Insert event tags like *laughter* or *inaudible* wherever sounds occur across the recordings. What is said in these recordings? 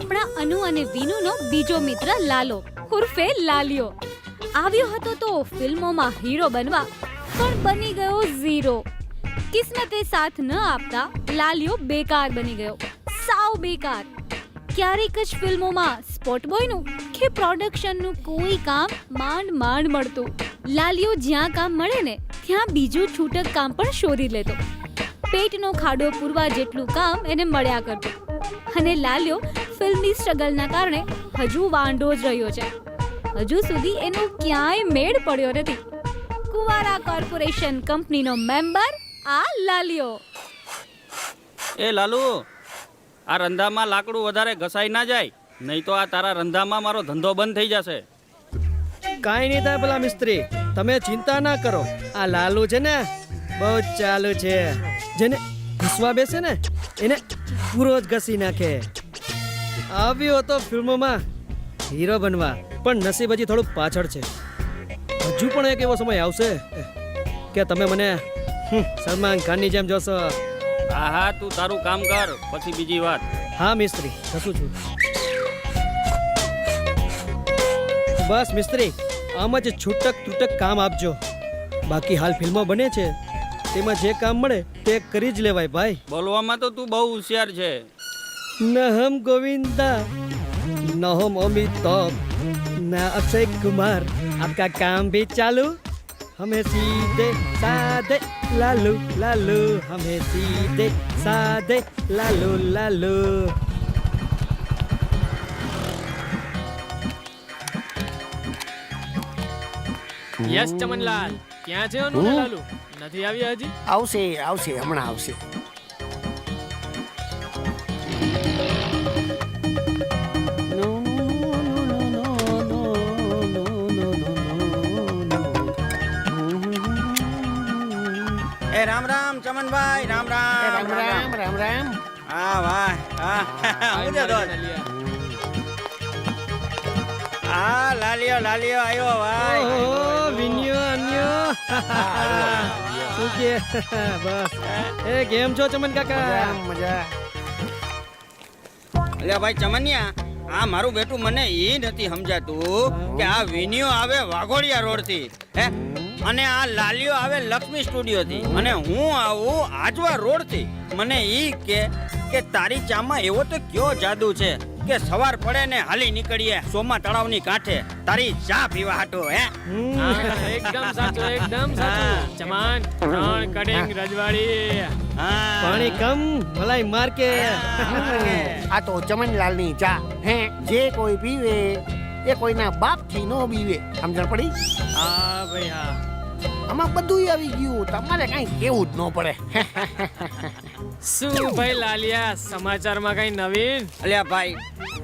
આપણા અનુ અને વિનુનો બીજો મિત્ર લાલો, ઉર્ફે લાલિયો. આવ્યો હતો તો ફિલ્મોમાં હીરો બનવા, પણ બની ગયો ઝીરો. કિસ્મતે સાથ ન આપતા લાલિયો બેકાર બની ગયો, સાવ બેકાર. ક્યારેક જ ફિલ્મોમાં સ્પોટ બોયનું કે પ્રોડક્શનનું કોઈ કામ માંડ માંડ મળતું. લાલિયો જ્યાં કામ મળે ને, ત્યાં બીજું છૂટક કામ પણ શોધી લેતો. પેટનો ખાડો પૂરવા જેટલું કામ એને મળ્યા કરતું. અને લાલ્યો ફિલ્મની સ્ટ્રગલના કારણે હજુ વાંઢો જ રહ્યો છે. હજુ સુધી એનો ક્યાંય મેળ પડ્યો નથી. કુવારા કોર્પોરેશન કંપનીનો મેમ્બર આ લાલિયો. એ લાલુ આ રંધામાં લાકડું વધારે ઘસાઈ ના જાય નહીં તો આ તારા રંધામાં મારો ધંધો બંધ થઈ જશે. કાંઈ નહીં થાય પેલા મિસ્ત્રી તમે ચિંતા ના કરો. આ લાલુ છે ને બહુ ચાલુ છે. જેને ઘસવા બેસે ને એને પૂરો જ ઘસી નાખે. આવ્યો હતો ફિલ્મોમાં હીરો બનવા પણ નસીબ હજી થોડું પાછળ છે. હજુ પણ એક એવો સમય આવશે કે તમે મને સલમાન ખાનની જેમ જોશો. હા હા તું તારું કામ કર પછી બીજી વાત. હા મિસ્ત્રી જશું છું. બસ મિસ્ત્રી આમ જ છૂટક તૂટક કામ આપજો. બાકી હાલ ફિલ્મો બને છે. તેમાં જે કામ મળે તે કરી જ લેવાય ભાઈ. બોલવામાં તો તું બહુ હોશિયાર છે. નહમ ગોવિંદા નહમ અમિતાભ ના અક્ષય કુમાર આપકા કામ ભી ચાલુ હમે સીધે સાધે લાલુ લાલુ હમે સીધે સાધે લાલુ લાલુ. યસ ચમનલાલ ક્યાં છે અનુ લાલુ? નથી આવ્યા હજી આવશે આવશે હમણાં આવશે એ રામ રામ ચમનભાઈ રામ રામ રામ રામ રામ રામ હા વાહ હા હું લાલિયો લાલિયો આવ્યો ભાઈ વિન્યો શું કે બસ એ કેમ છો ચમન કાકા? મજા. અલ્યા ભાઈ ચમનિયા, આ મારું બેટું મને એ નથી સમજાતું કે આ વિનિયો આવે વાઘોડિયા રોડથી હે? અને આ લાલિયો આવે લક્ષ્મી સ્ટુડિયો થી અને હું આવું આજવા રોડથી મને એ કે કે તારી ચામાં એવો તો કયો જાદુ છે? કે સવાર પડે ને હાલી નીકળીએ સોમા તળાવની કાંઠે. તારી ચા પીવા હાટો હે? એકદમ સાચું એકદમ સાચું. ચમન ત્રણ કડિંગ રજવાડી. હા. પાણી કમ ભલાઈ મારકે. આ તો ચમનલાલની ચા હે? જે કોઈ પીવે એ કોઈના બાપથી નો પીવે સમજણ પડી? હા ભાઈ હા. આમાં બધું આવી ગયું. તમારે કઈ કેવું જ ન પડે. *laughs* શું ભાઈ લાલિયા સમાચારમાં કઈ નવીન? અલ્યા ભાઈ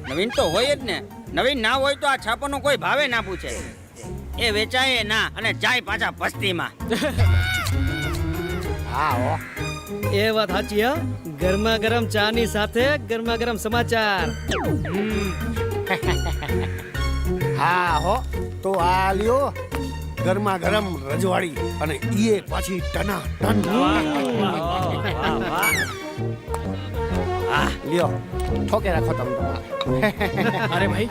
નવીન તો હોય જ ને. નવીન ના હોય તો આ છાપાનો કોઈ ભાવે ના પૂછે. એ વેચાય ના અને જાય પાછા પસ્તીમાં *laughs* હા હો. એ વાત સાચી હા? ગરમા ગરમ ચા ની સાથે ગરમા ગરમ સમાચાર. *laughs* હા હો. તો આ લ્યો. ગરમા ગરમ રજવાડી અને ઈએ પાછી ટના ટન. લ્યો ઠોકે રાખો તમે અરે ભાઈ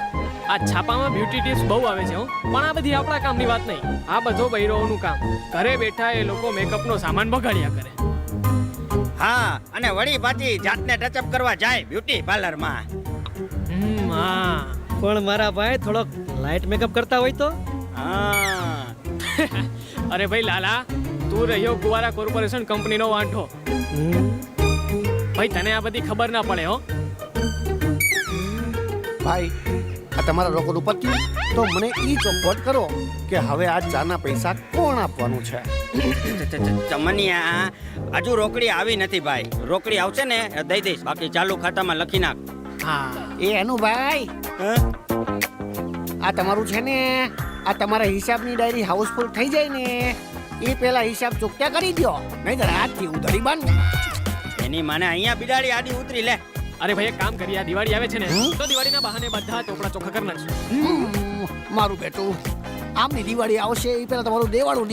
આ છાપામાં બ્યુટી ટિપ્સ બહુ આવે છે હું. પણ આ બધી આપણા કામની વાત નહીં. આ બધો બૈરોનું કામ. ઘરે બેઠા એ લોકો મેકઅપનો સામાન બગાડ્યા કરે. હા અને વળી પાછી જાતને ટચઅપ કરવા જાય બ્યુટી પાર્લરમાં હમ, હા. પણ મારા ભાઈ થોડોક લાઇટ મેકઅપ કરતા હોય તો? હા. *laughs* અરે ભાઈ લાલા તું રહ્યો કુવારા કોર્પોરેશન કંપનીનો વાંઢો. ભાઈ તને આ બધી ખબર ના પડે હો. ભાઈ આ તમારા રોકડ ઉપરથી તો મને એ ચોખવટ કરો કે હવે આ ચાના પૈસા કોણ આપવાનું છે? ચમનિયા હજુ રોકડી આવી નથી ભાઈ. રોકડી આવશે ને દઈ દઈશ. બાકી ચાલુ ખાતામાં લખી નાખ. હા. એ એનું ભાઈ. આ તમારું છે ને? આ તમારા હિસાબની ડાયરી હાઉસફુલ થઈ જાય ને એ પેલા હિસાબ ચૂકતા કરી દો નહીતર આજથી ઉધરી બાન એની માને અહીંયા બિલાડી આડી ઉતરી લે. અરે ભાઈ એક કામ કરીએ આ દિવાળી આવે છે ને? તો દિવાળીના બહાને બધા ચોપડા ચોખ્ખા કરી નાખશું. મારું બેટું આમની દિવાળી આવશે એ પેલા તમારું દેવાળું